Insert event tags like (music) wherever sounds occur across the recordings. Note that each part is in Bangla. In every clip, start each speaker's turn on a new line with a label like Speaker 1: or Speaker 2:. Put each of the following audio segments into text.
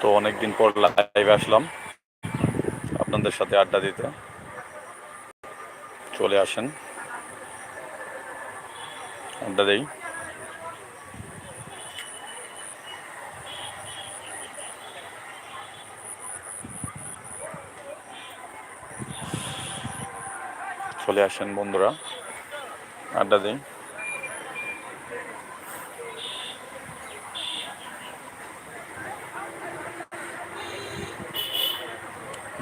Speaker 1: তো অনেকদিন পর লাইভে আসলাম। আপনাদের সাথে আড্ডা দিতে। চলে আসেন। আড্ডা দেই। চলে আসেন বন্ধুরা। আড্ডা দিই।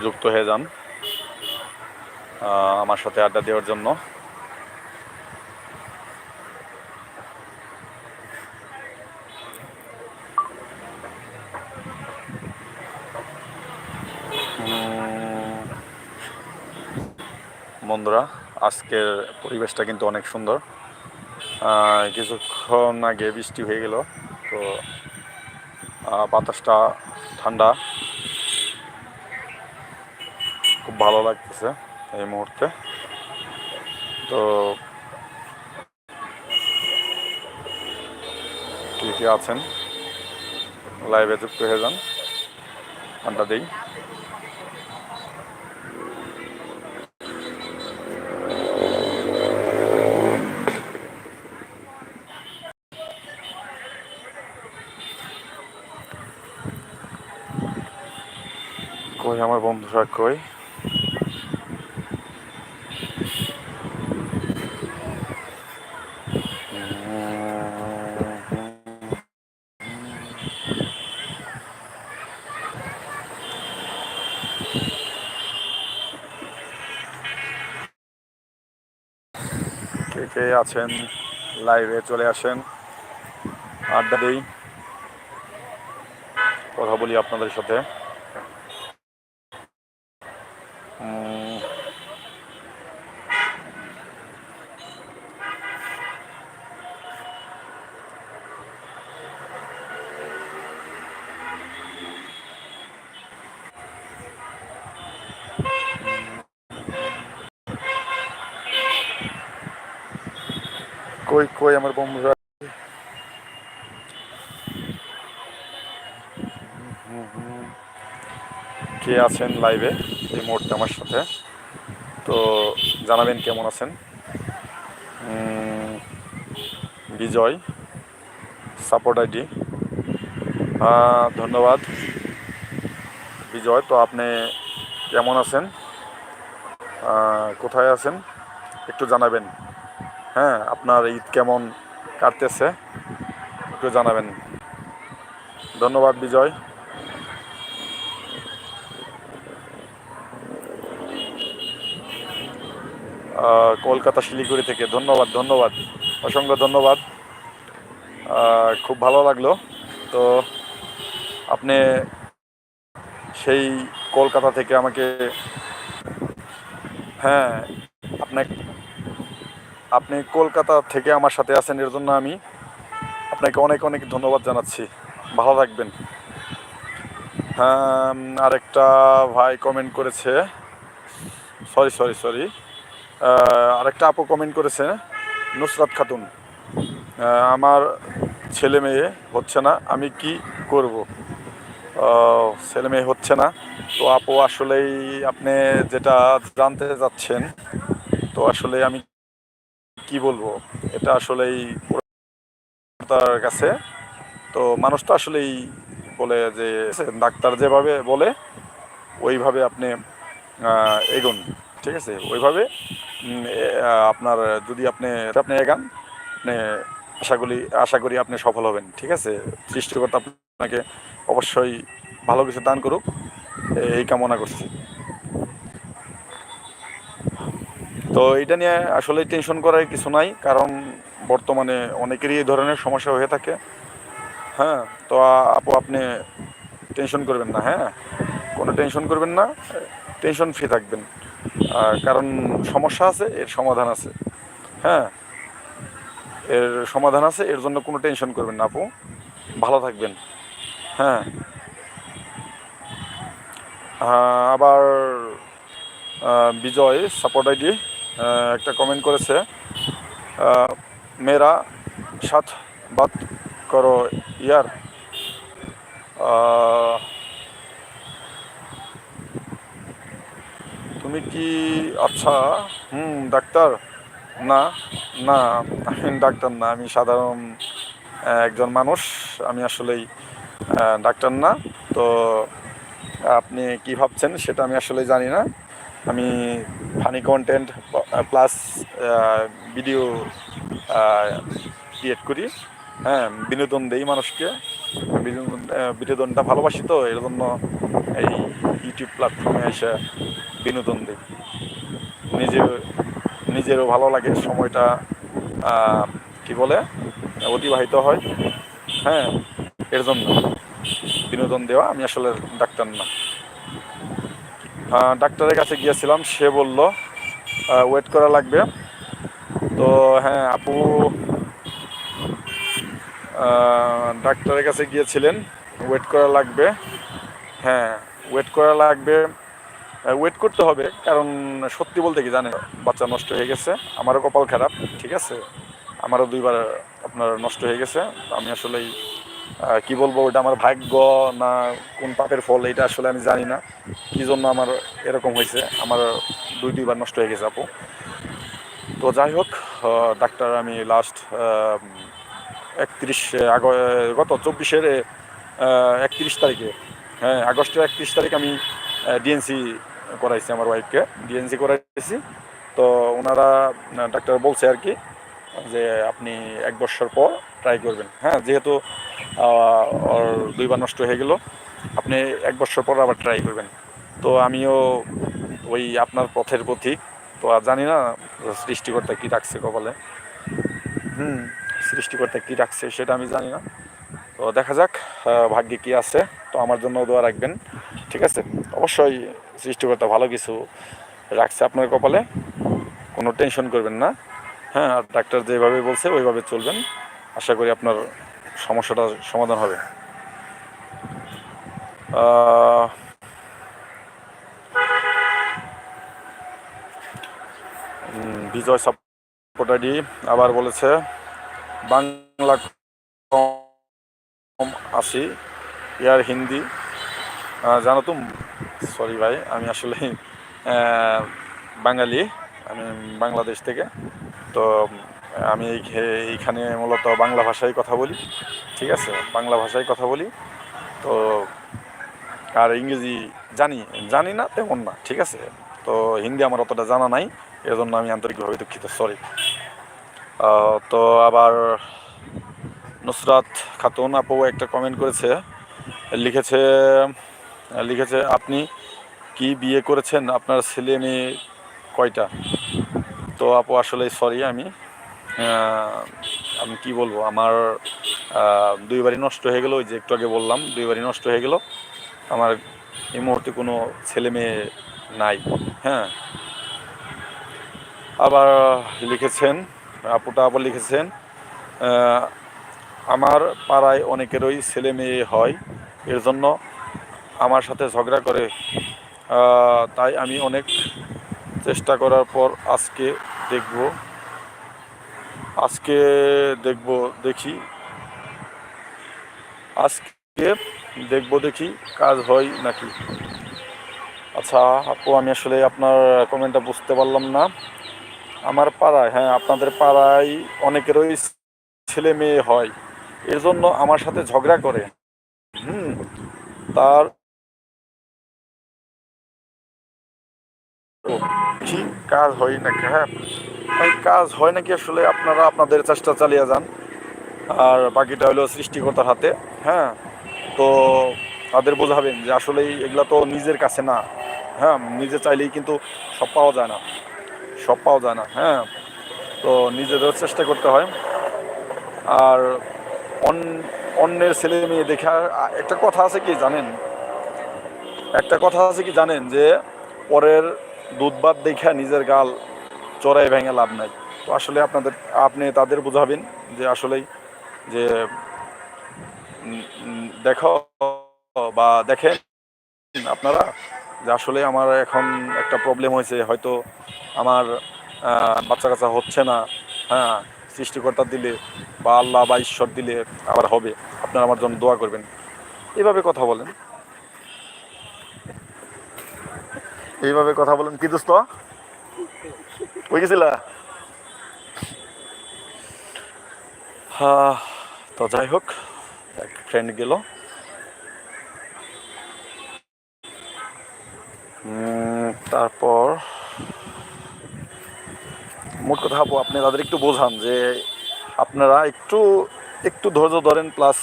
Speaker 1: যুক্ত হয়ে যান আমার সাথে আড্ডা দেওয়ার জন্য। বন্ধুরা, আজকের পরিবেশটা কিন্তু অনেক সুন্দর। কিছুক্ষণ আগে বৃষ্টি হয়ে গেল, তো বাতাসটা ঠান্ডা খুব ভালো লাগতেছে এই মুহূর্তে। তো কে কে আছেন? লাইভে যুক্ত হয়ে যান। আড্ডা দিই। কই আমার বন্ধুরা, কই? আছেন লাইভে চলে আসেন। আড্ডা দিই। কথা বলি আপনাদের সাথে। কই কই আমার বন্ধুরা কে আছেন লাইভে এই মুহূর্তে আমার সাথে? তো জানাবেন কেমন আছেন? বিজয় সাপোর্ট আইডি ধন্যবাদ। বিজয়, তো আপনি কেমন আছেন? কোথায় আছেন? একটু জানাবেন। হ্যাঁ আপনার ঈদ কেমন কাটতেছে? একটু জানাবেন। ধন্যবাদ, বিজয়। কলকাতা শিলিগুড়ি থেকে ধন্যবাদ ধন্যবাদ। অসংখ্য ধন্যবাদ। খুব ভালো লাগল। তো আপনি সেই কলকাতা থেকে আমাকে হ্যাঁ আপনি আপনি কলকাতা থেকে আমার সাথে আছেন, এর জন্য আমি আপনাকে অনেক অনেক ধন্যবাদ জানাচ্ছি। ভালো থাকবেন। হ্যাঁ আরেকটা ভাই কমেন্ট করেছে। সরি সরি সরি আরেকটা আপু কমেন্ট করেছে, নুসরাত খাতুন। আমার ছেলে মেয়ে হচ্ছে না, আমি কি করব? ছেলে মেয়ে হচ্ছে না। তো আপু, আসলেই আপনি যেটা জানতে যাচ্ছেন তো আসলে আমি কি বলব? এটা আসলেই তার কাছে। তো মানুষ তো আসলেই বলে যে, ডাক্তার যেভাবে বলে, ওইভাবে আপনি এগোন, ঠিক আছে? ওইভাবে আপনার যদি আপনি আপনি এগান, আপনি আশা করি আশা করি আপনি সফল হবেন, ঠিক আছে? সৃষ্টিকর্তা আপনাকে অবশ্যই ভালো কিছু দান করুক। এই কামনা করছি। তো এটা নিয়ে আসলে টেনশন করার কিছু নাই, কারণ বর্তমানে অনেকেরই এই ধরনের সমস্যা হয়ে থাকে। হ্যাঁ তো আপু আপনি টেনশন করবেন না হ্যাঁ? কোনো টেনশন করবেন না টেনশন ফ্রি থাকবেন। কারণ সমস্যা আছে, এর সমাধান আছে। হ্যাঁ এর সমাধান আছে, এর জন্য কোনো টেনশন করবেন না, আপু। ভালো থাকবেন। হ্যাঁ। আবার বিজয় সাপোর্ট আইডি একটা কমেন্ট করেছে মেয়েরা সাথ বাত করো ইয়ার। তুমি কি আচ্ছা হুম, ডাক্তার? না না, আমি ডাক্তার না, আমি সাধারণ একজন মানুষ, আমি আসলেই ডাক্তার না। তো আপনি কি ভাবছেন সেটা আমি আসলে জানি না। আমি funny content plus video create করি। হ্যাঁ বিনোদন দেই মানুষকে। বিনোদন বিনোদনটা ভালোবাসি তো এর জন্য এই ইউটিউব প্ল্যাটফর্মে এসে বিনোদন দিই। নিজে নিজেরও ভালো লাগে, সময়টা কি বলে, অতিবাহিত হয়। হ্যাঁ এর জন্য বিনোদন দেওয়া আমি আসলে ডাক্তার না। ডাক্তারের কাছে গিয়েছিলাম, সে বলল ওয়েট করা লাগবে। তো হ্যাঁ আপু ডাক্তারের কাছে গিয়েছিলেন ওয়েট করা লাগবে। হ্যাঁ ওয়েট করা লাগবে। ওয়েট করতে হবে, কারণ সত্যি বলতে কি জানেন, বাচ্চা নষ্ট হয়ে গেছে, আমারও কপাল খারাপ, ঠিক আছে? আমারও দুইবার আপনার নষ্ট হয়ে গেছে, আমি আসলেই কি বলব ওটা আমার ভাগ্য না কোন পাপের ফল, এটা আসলে আমি জানি না। কি জন্য আমার এরকম হয়েছে? আমার দুই, দুইবার নষ্ট হয়ে গেছে আপু। তো যাই হোক ডাক্তার, আমি লাস্ট একত্রিশ, আগ, গত চব্বিশের একত্রিশ তারিখে হ্যাঁ আগস্টের একত্রিশ তারিখ আমি ডিএনসি করাইছি আমার ওয়াইফকে ডিএনসি করাইছি। তো ওনারা ডাক্তার বলছে আর কি যে আপনি এক বছর পর ট্রাই করবেন। হ্যাঁ যেহেতু দুইবার নষ্ট হয়ে গেল, আপনি এক বছর পর আবার ট্রাই করবেন। তো আমিও ওই আপনার পথের পথিক তো আর জানি না, সৃষ্টিকর্তা কী রাখছে কপালে। হুম, সৃষ্টিকর্তা কী রাখছে সেটা আমি জানি না। তো দেখা যাক ভাগ্যে কী আছে। তো আমার জন্য দোয়া রাখবেন, ঠিক আছে? অবশ্যই সৃষ্টিকর্তা ভালো কিছু রাখছে আপনার কপালে। কোনো টেনশন করবেন না। হ্যাঁ আর ডাক্তার যেভাবে বলছে, ওইভাবে চলবেন। আশা করি আপনার সমস্যাটা সমাধান হবে। বিজয় সাপোর্টারি আবার বলেছে, বাংলা কম আসি, ইয়ার হিন্দি। জানো তুম? সরি ভাই, আমি আসলে বাঙালি, আমি বাংলাদেশ থেকে। তো আমি এই- এইখানে মূলত বাংলা ভাষায় কথা বলি, ঠিক আছে? বাংলা ভাষায় কথা বলি, তো আর ইংরেজি জানি জানি না তেমন না, ঠিক আছে? তো হিন্দি আমার অতটা জানা নাই এর জন্য আমি আন্তরিকভাবে দুঃখিত সরি তো আবার নুসরাত খাতুন আপু একটা কমেন্ট করেছে, লিখেছে লিখেছে, আপনি কি বিয়ে করেছেন? আপনার ছেলে মেয়ে কয়টা? তো আপু, আসলে সরি আমি। আমি কি বলব, আমার দুইবারই নষ্ট হয়ে গেলো, ওই যে একটু আগে বললাম দুইবারই নষ্ট হয়ে গেল। আমার এই মুহূর্তে কোনো ছেলে মেয়ে নাই হ্যাঁ। আবার লিখেছেন, আপুটা আবার লিখেছেন আমার পাড়ায় অনেকেরই ছেলে মেয়ে হয়, এর জন্য আমার সাথে ঝগড়া করে। তাই আমি অনেক চেষ্টা করার পর আজকে দেখব। আজকে দেখব, দেখি। আজকে দেখব, দেখি কাজ হয় নাকি। আচ্ছা আপু, আমি আসলে আপনার কমেন্টটা বুঝতে পারলাম না। আমার পাড়ায় হ্যাঁ আপনাদের পাড়ায় অনেকেরই ছেলে মেয়ে হয়। এর জন্য আমার সাথে ঝগড়া করে। হুম, তার ও, কি কাজ হয় নাকি? হ্যাঁ কাজ হয় নাকি আসলে আপনারা আপনাদের চেষ্টা চালিয়ে যান। আর বাকিটা হলো সৃষ্টিকর্তার হাতে হ্যাঁ? তো তাদের বোঝাবেন যে আসলে এগুলা তো নিজের কাছে না হ্যাঁ? নিজে চাইলেই কিন্তু সব পাওয়া যায় না সব পাওয়া যায় না হ্যাঁ? তো নিজেদের চেষ্টা করতে হয়। আর অন- অন্যের ছেলে মেয়ে দেখা একটা কথা আছে কি জানেন? একটা কথা আছে কি জানেন যে পরের দুধ ভাত দেখা নিজের গাল চড়াই ভেঙে লাভ নাই। তো আসলে আপনাদের, আপনি তাদের বোঝাবেন যে আসলেই যে দেখো বা দেখেন আপনারা যে আসলে আমার এখন একটা প্রবলেম হয়েছে, হয়তো আমার বাচ্চা কাচ্চা হচ্ছে না হ্যাঁ সৃষ্টিকর্তা দিলে বা আল্লাহ বা ঈশ্বর দিলে আবার হবে। আপনারা আমার জন্য দোয়া করবেন। এভাবে কথা বলেন। এইভাবে কথা বলেন। কি দোস্ত? কই গেছিলা? তো যাই হোক, এক ফ্রেন্ড গেল। তারপর মোট কথা আপু আপনি তাদের একটু বোঝান যে আপনারা একটু একটু ধৈর্য ধরেন প্লাস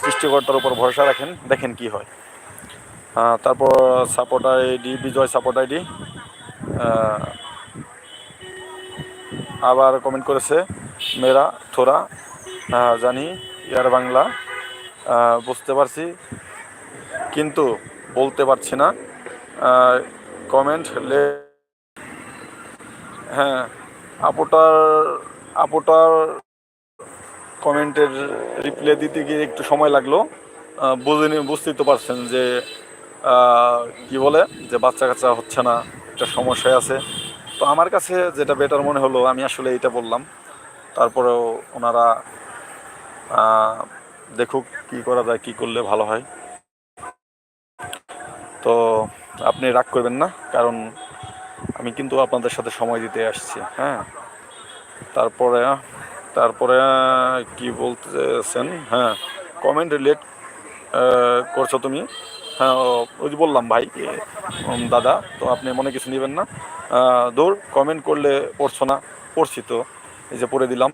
Speaker 1: সৃষ্টিকর্তার উপর ভরসা রাখেন, দেখেন কি হয়। তারপর support ID Bijoy support ID আবার কমেন্ট করেছে মেরা থোরা আহ, জানি ইয়ার বাংলা বুঝতে পারছি কিন্তু বলতে পারছি না কমেন্ট লে হ্যাঁ আপুটার আপুটার কমেন্টের রিপ্লাই দিতে গিয়ে একটু সময় লাগল বুঝে বুঝতেই তো পারছেন যে কি বলে, যে বাচ্চা কাচ্চা হচ্ছে না, একটা সমস্যায় আছে। তো আমার কাছে যেটা বেটার মনে হলো, আমি আসলে এটা বললাম। তারপরেও ওনারা দেখুক কি করা যায়, কি করলে ভালো হয়। তো আপনি রাগ করবেন না, কারণ আমি কিন্তু আপনাদের সাথে সময় দিতে আসছি হ্যাঁ। তারপরে তারপরে কি বলতেছেন হ্যাঁ কমেন্ট রিলেট করছ তুমি। ওই যে বললাম ভাই দাদা, তো আপনি মনে কিছু নেবেন না। দৌড় কমেন্ট করলে পড়ছো না, পড়ছি তো, এই যে পড়ে দিলাম।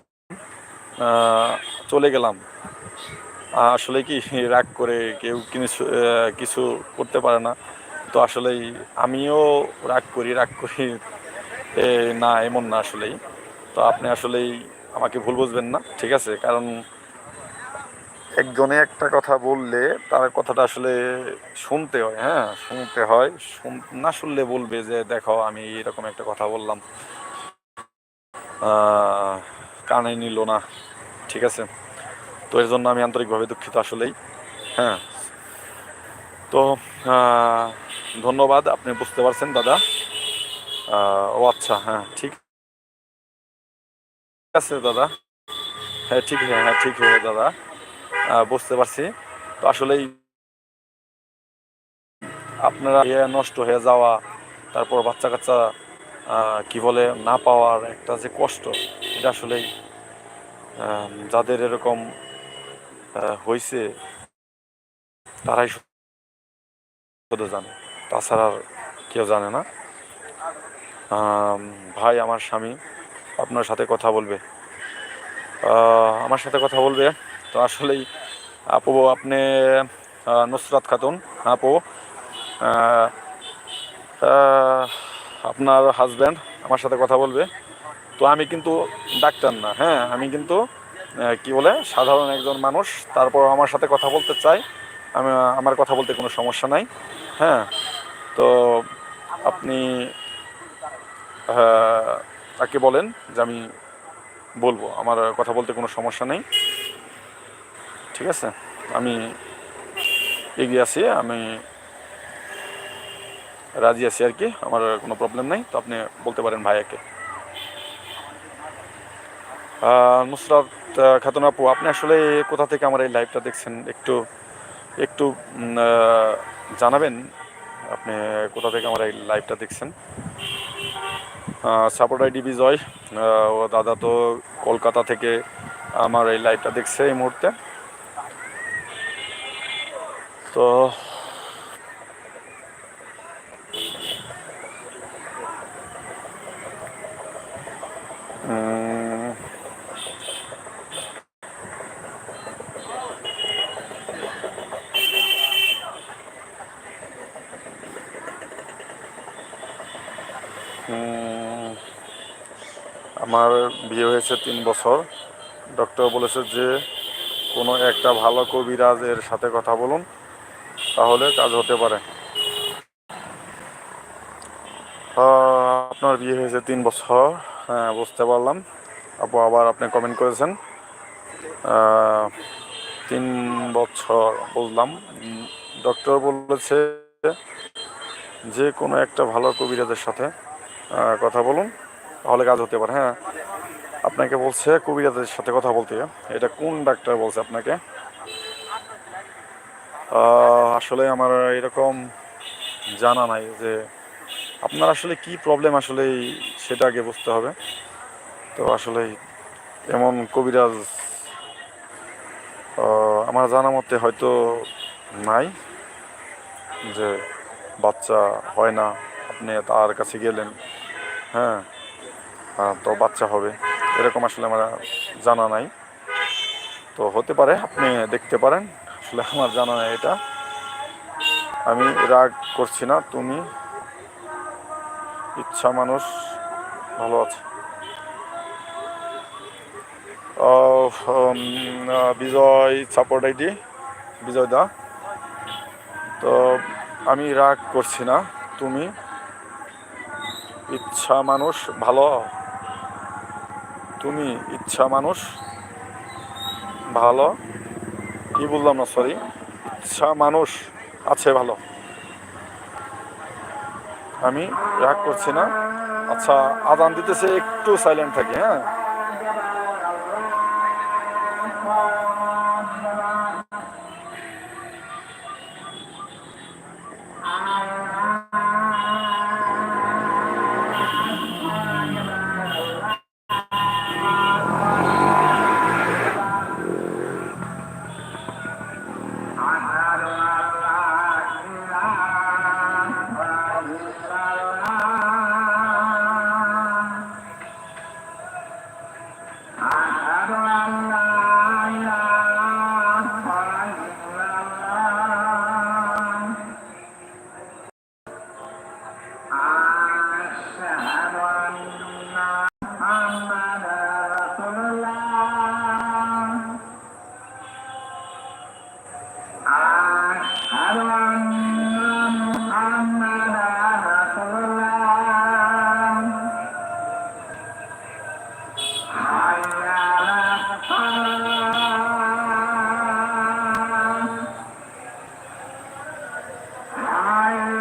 Speaker 1: চলে গেলাম। আসলে কি, রাগ করে কেউ কিছু কিছু করতে পারে না। তো আসলেই আমিও রাগ করি রাগ করি না, এমন না আসলেই। তো আপনি আসলেই আমাকে ভুল বুঝবেন না, ঠিক আছে? কারণ একজনে একটা কথা বললে তার কথাটা আসলে শুনতে হয় হ্যাঁ শুনতে হয়, শুন- না শুনলে বলবে যে, দেখো, আমি এরকম একটা কথা বললাম। কানে নিল না, ঠিক আছে? তো এর জন্য আমি আন্তরিকভাবে দুঃখিত আসলেই হ্যাঁ। তো ধন্যবাদ, আপনি বুঝতে পারছেন, দাদা? ও আচ্ছা হ্যাঁ ঠিক আছে, দাদা। হ্যাঁ ঠিক হ্যাঁ হ্যাঁ ঠিক হ্যাঁ দাদা। বুঝতে পারছি। তো আসলেই আপনারা ইয়ে নষ্ট হয়ে যাওয়া, তারপর বাচ্চা কাচ্চা কি বলে, না পাওয়ার একটা যে কষ্ট, এটা আসলেই যাদের এরকম হয়েছে তারাই শুধু জানে। তাছাড়া আর কেউ জানে না। ভাই আমার স্বামী, আপনার সাথে কথা বলবে। আমার সাথে কথা বলবে। তো আসলেই, আপু, আপনি নুসরাত খাতুন, আপু আপনার হাজব্যান্ড আমার সাথে কথা বলবে। তো আমি কিন্তু ডাক্তার না হ্যাঁ আমি কিন্তু কি বলে, সাধারণ একজন মানুষ, তারপর আমার সাথে কথা বলতে চাই। আমি, আমার কথা বলতে কোনো সমস্যা নাই হ্যাঁ। তো আপনি তাকে বলেন যে আমি বলব, আমার কথা বলতে কোনো সমস্যা নেই। ঠিক আছে? আমি এগিয়ে আছি, আমি রাজি আছি আর কি, আমার কোনো প্রবলেম নেই। তো আপনি বলতে পারেন ভাইয়াকে। নুসরাত খাতুন আপু, আপনি আসলে কোথা থেকে আমার এই লাইভটা দেখছেন? একটু একটু জানাবেন আপনি কোথা থেকে আমার এই লাইভটা দেখছেন। সাপোর্ট আইডি বিজয় ও দাদা তো কলকাতা থেকে আমার এই লাইভটা দেখছে এই মুহূর্তে। তো আমার বিয়ে হয়েছে তিন বছর। ডক্টর বলেছে যে কোনো একটা ভালো কবিরাজের সাথে কথা বলুন। তাহলে কাজ হতে পারে। আপনার বিয়ে হয়েছে তিন বছর। হ্যাঁ বুঝতে পারলাম। আপু, আবার আপনি কমেন্ট করেছেন। তিন বছর বললাম ডক্টর বলেছে যে কোনো একটা ভালো কবিরাজের সাথে কথা বলুন, তাহলে কাজ হতে পারে। হ্যাঁ আপনাকে বলছে কবিরাজের সাথে কথা বলতে। এটা কোন ডাক্তার বলছে আপনাকে? আসলে আমার এরকম জানা নাই যে আপনার আসলে কি প্রবলেম আসলে সেটা আগে বুঝতে হবে। তো আসলে এমন কবিরাজ আমার জানা মতে হয়তো নাই যে বাচ্চা হয় না, আপনি তার কাছে গেলেন হ্যাঁ তো বাচ্চা হবে, এরকম আসলে আমার জানা নাই। তো হতে পারে, আপনি দেখতে পারেন। আসলে আমার জানা নাই এটা। আমি রাগ করছি না, তুমি ইচ্ছা মানুষ, ভালো আছে। Bijoy support ID Bijoy da. তো আমি রাগ করছি না, তুমি ইচ্ছা মানুষ, ভালো। তুমি ইচ্ছা মানুষ, ভালো। কি বললাম না সরি মানুষ আছে, ভালো। আমি রাগ করছি না। আচ্ছা আদান দিতেছে, একটু সাইলেন্ট থাকে হ্যাঁ?
Speaker 2: Nein.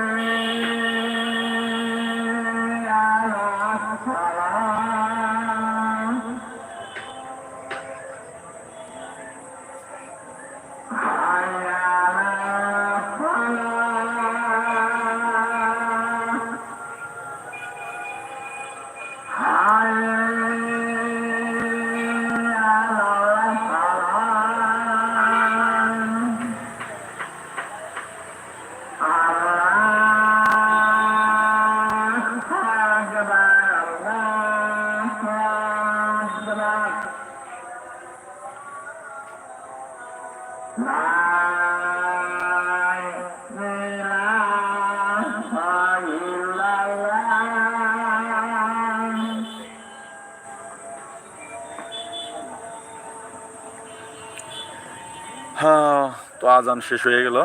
Speaker 1: হ্যাঁ তো আজান শেষ হয়ে গেল।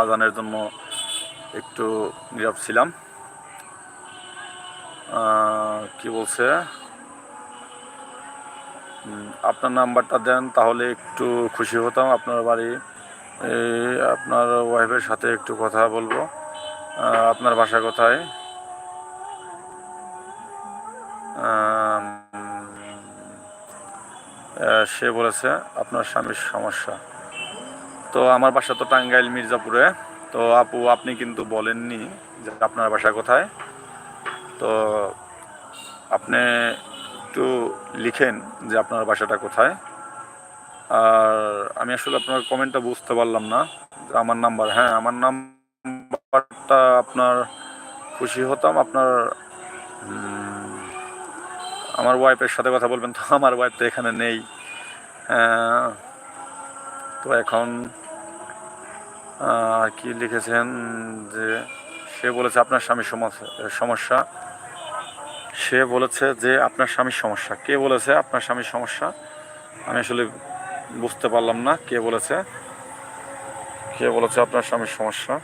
Speaker 1: আজানের জন্য একটু নীরব ছিলাম। কি বলছে? আপনার নাম্বারটা দেন, তাহলে একটু খুশি হতাম আপনার বাড়ি। আপনার ওয়াইফের সাথে একটু কথা বলব। আপনার বাসা কোথায়? সে বলেছে, আপনার স্বামীর সমস্যা। তো আমার বাসা তো টাঙ্গাইল মির্জাপুরে। তো আপু আপনি কিন্তু বলেননি যে আপনার বাসা কোথায়। তো আপনি একটু লিখেন যে আপনার বাসাটা কোথায়। আর আমি আসলে আপনার কমেন্টটা বুঝতে পারলাম না। আমার নাম্বার হ্যাঁ আমার নাম্বারটা আপনার খুশি হতাম। আপনার আমার ওয়াইফের সাথে কথা বলবেন তো আমার ওয়াইফ তো এখানে নেই। আহ, তো এখন আহ, কি লিখেছেন যে সে বলেছে আপনার স্বামীর সমস্যা। সে বলেছে যে আপনার স্বামীর সমস্যা। কে বলেছে আপনার স্বামীর সমস্যা? আমি আসলে বুঝতে পারলাম না কে বলেছে। কে বলেছে আপনার স্বামীর সমস্যা?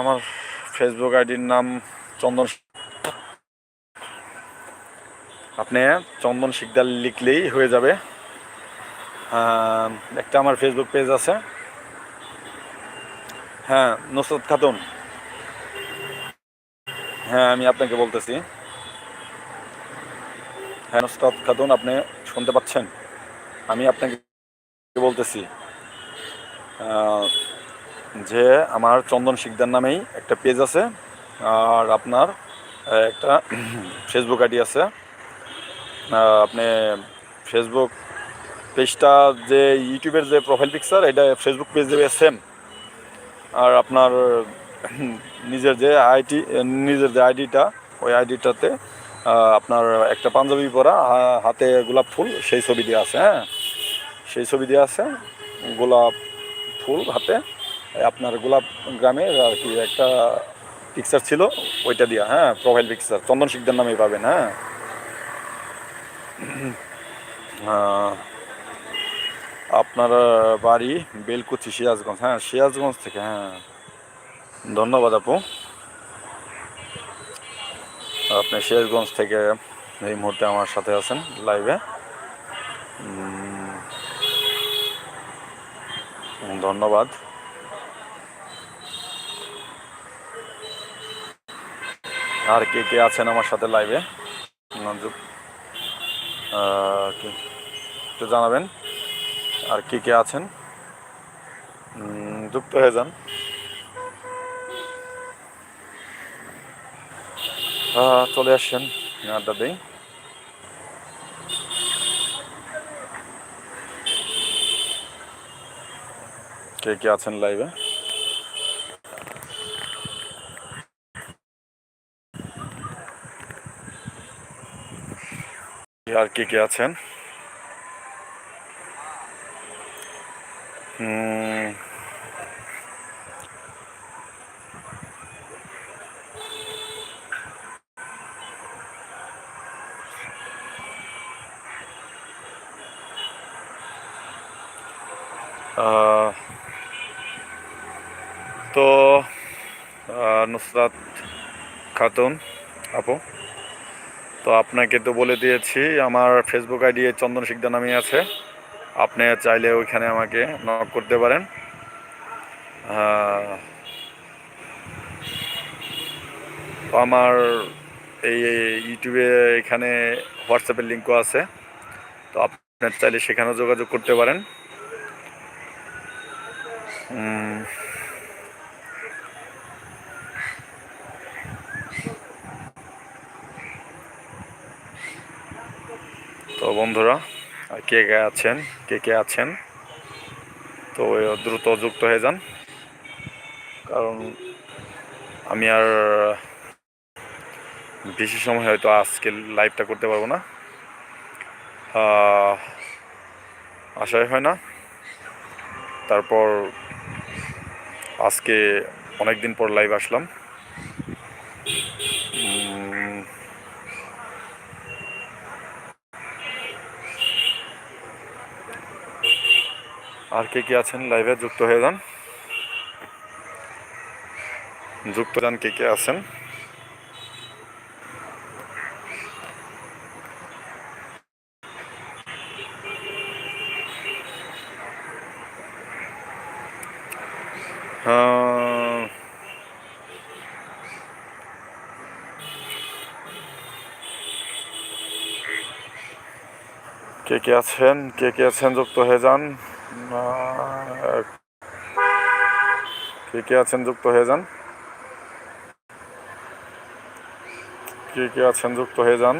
Speaker 1: আমার ফেসবুক আইডির নাম চন্দন আপনি চন্দন শিকদার লিখলেই হয়ে যাবে। একটা আমার ফেসবুক পেজ আছে। হ্যাঁ নুসরত খাতুন। হ্যাঁ আমি আপনাকে বলতেছি। হ্যাঁ নুসরত খাতুন, আপনি শুনতে পাচ্ছেন? আমি আপনাকে বলতেছি যে আমার চন্দন শিকদার নামেই একটা পেজ আছে। আর আপনার একটা (clears throat) ফেসবুক আইডি আছে। আপনি ফেসবুক পেজটা যে ইউটিউবের যে প্রোফাইল পিকচার এটা ফেসবুক পেজ দেবে সেম আর আপনার নিজের যে আইটি নিজের যে আইডিটা ওই আইডিটাতে আপনার একটা পাঞ্জাবি পরা হাতে গোলাপ ফুল, সেই ছবি দিয়ে আছে হ্যাঁ? সেই ছবি দিয়ে আছে, গোলাপ ফুল হাতে, আপনার গোলাপ গ্রামের আর কি একটা পিকচার ছিল, ওইটা দিয়া হ্যাঁ প্রোফাইল পিকচার চন্দন শিকদার নামেই পাবেন হ্যাঁ? আপনার বাড়ি বেলকুচি, সিরাজগঞ্জ। হ্যাঁ সিরাজগঞ্জ থেকে হ্যাঁ। ধন্যবাদ আপু। আপনি সিরাজগঞ্জ থেকে এই মুহূর্তে আমার সাথে আছেন লাইভে। ধন্যবাদ। আর কে কে আছেন আমার সাথে লাইভে? একটু জানাবেন আর কে কে আছেন? যুক্ত হয়ে যান। চলে আসছেন আড্ডা দেই। কে কে আছেন লাইভে? আর কে কে আছেন? তো নুসরাত খাতুন আপু? তো আপনাকে তো বলে দিয়েছি, আমার ফেসবুক আইডি চন্দন শিকদা নামে আছে। আপনি চাইলে ওইখানে আমাকে নক করতে পারেন। তো আমার এই এই ইউটিউবে এখানে হোয়াটসঅ্যাপের লিঙ্কও আছে। তো আপনার চাইলে সেখানেও যোগাযোগ করতে পারেন। বন্ধুরা কে কে আছেন? কে কে আছেন? তো দ্রুত যুক্ত হয়ে যান। কারণ আমি আর বেশি সময় হয়তো আজকে লাইভটা করতে পারব না। আশাই হয় না। তারপর আজকে অনেক দিন পর লাইভ আসলাম। আর কে কে আছেন লাইভে যুক্ত হয়ে যান। যুক্ত যান কে কে আছেন? কে কে আছেন? কে কে আছেন? যুক্ত হয়ে যান। কে কে আছেন যুক্ত হয়ে যান? কে কে আছেন যুক্ত হয়ে যান?